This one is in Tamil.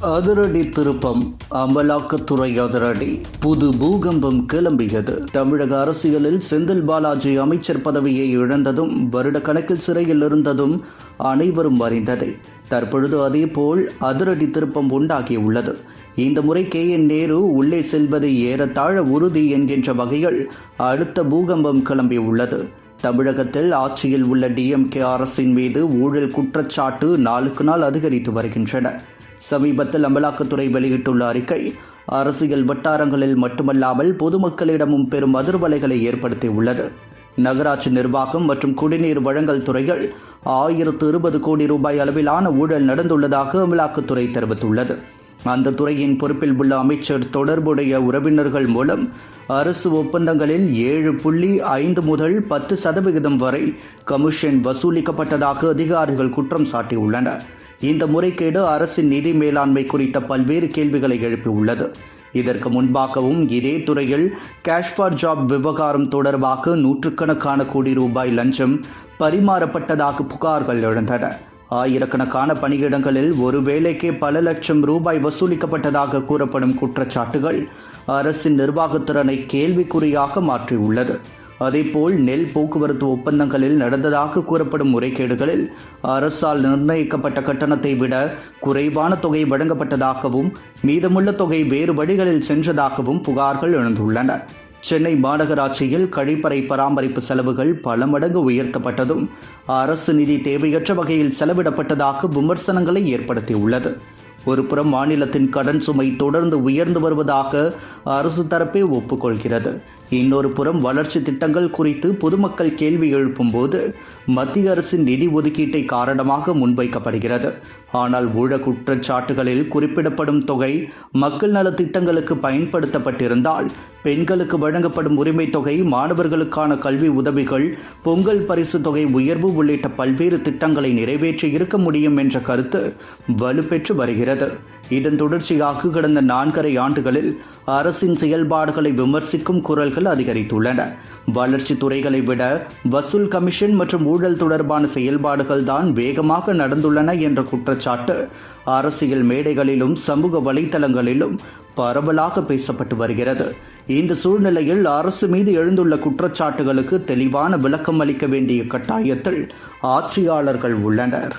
அதிரடி திருப்பம் அமலாக்கத்துறை அதிரடி. புது பூகம்பம் கிளம்பியது. தமிழக அரசியலில் செந்தில் பாலாஜி அமைச்சர் பதவியை இழந்ததும் வருட கணக்கில் சிறையில் இருந்ததும் அனைவரும் அறிந்ததே. தற்பொழுது அதேபோல் அதிரடி திருப்பம் உண்டாகியுள்ளது. இந்த முறை கே. என். நேரு உள்ளே செல்வது ஏறத்தாழ உறுதி என்கின்ற வகையில் அடுத்த பூகம்பம் கிளம்பியுள்ளது. தமிழகத்தில் ஆட்சியில் உள்ள டிஎம்கே அரசின் மீது ஊழல் குற்றச்சாட்டு நாளுக்கு நாள் அதிகரித்து வருகின்றன. சமீபத்தில் அமலாக்கத்துறை வெளியிட்டுள்ள அறிக்கை அரசியல் வட்டாரங்களில் மட்டுமல்லாமல் பொதுமக்களிடமும் பெரும் அதிர்வலைகளை ஏற்படுத்தியுள்ளது. நகராட்சி நிர்வாகம் மற்றும் குடிநீர் வழங்கல் துறைகள் ஆயிரத்து இருபது கோடி ரூபாய் அளவிலான ஊழல் நடந்துள்ளதாக அமலாக்கத்துறை தெரிவித்துள்ளது. அந்த துறையின் பொறுப்பில் உள்ள அமைச்சர் தொடர்புடைய உறவினர்கள் மூலம் அரசு ஒப்பந்தங்களில் ஏழு புள்ளி ஐந்து முதல் பத்து சதவிகிதம் வரை கமிஷன் வசூலிக்கப்பட்டதாக அதிகாரிகள் குற்றம் சாட்டியுள்ளனர். இந்த முறைகேடு அரசின் நிதி மேலாண்மை குறித்த பல்வேறு கேள்விகளை எழுப்பியுள்ளது. இதற்கு முன்பாகவும் இதே துறையில் கேஷ் ஃபார் ஜாப் விவகாரம் தொடர்பாக நூற்றுக்கணக்கான கோடி ரூபாய் லஞ்சம் பரிமாறப்பட்டதாக புகார்கள் எழுந்தன. ஆயிரக்கணக்கான பணியிடங்களில் ஒரு வேலைக்கே பல லட்சம் ரூபாய் வசூலிக்கப்பட்டதாக கூறப்படும் குற்றச்சாட்டுகள் அரசின் நிர்வாகத்திறனை கேள்விக்குறியாக மாற்றியுள்ளது. அதேபோல் நெல் போக்குவரத்து ஒப்பந்தங்களில் நடந்ததாக கூறப்படும் முறைகேடுகளில் அரசால் நிர்ணயிக்கப்பட்ட கட்டணத்தை விட குறைவான தொகை வழங்கப்பட்டதாகவும் மீதமுள்ள தொகை வேறு வழிகளில் சென்றதாகவும் புகார்கள் எழுந்துள்ளன. சென்னை மாநகராட்சியில் கழிப்பறை பராமரிப்பு செலவுகள் பல மடங்கு உயர்த்தப்பட்டதும் அரசு நிதி தேவையற்ற வகையில் செலவிடப்பட்டதாக விமர்சனங்களை ஏற்படுத்தியுள்ளது. ஒருபுறம் மாநிலத்தின் கடன் சுமை தொடர்ந்து உயர்ந்து வருவதாக அரசு தரப்பே ஒப்புக்கொள்கிறது. இன்னொரு புறம் வளர்ச்சி திட்டங்கள் குறித்து பொதுமக்கள் கேள்வி எழுப்பும்போது மத்திய அரசின் நிதி ஒதுக்கீட்டை காரணமாக முன்வைக்கப்படுகிறது. ஆனால் ஊழல் குற்றச்சாட்டுகளில் குறிப்பிடப்படும் தொகை மக்கள் நல திட்டங்களுக்கு பயன்படுத்தப்பட்டிருந்தால் பெண்களுக்கு வழங்கப்படும் உரிமை தொகை மாணவர்களுக்கான கல்வி உதவிகள் பொங்கல் பரிசு தொகை உயர்வு உள்ளிட்ட பல்வேறு திட்டங்களை நிறைவேற்றி இருக்க முடியும் என்ற கருத்து வலுப்பெற்று வருகிறது. இதன் தொடர்ச்சியாக கடந்த நான்கரை ஆண்டுகளில் அரசின் செயல்பாடுகளை விமர்சிக்கும் குரல்கள் அதிகரித்துள்ளன. வளர்ச்சி துறைகளை விட வசூல் கமிஷன் மற்றும் ஊழல் தொடர்பான செயல்பாடுகள் தான் வேகமாக நடந்துள்ளன என்ற குற்றச்சாட்டு அரசியல் மேடைகளிலும் சமூக வலைத்தளங்களிலும் பரவலாக பேசப்பட்டு வருகிறது. இந்த சூழ்நிலையில் அரசு மீது எழுந்துள்ள குற்றச்சாட்டுகளுக்கு தெளிவான விளக்கம் அளிக்க வேண்டிய கட்டாயத்தில் ஆட்சியாளர்கள் உள்ளனர்.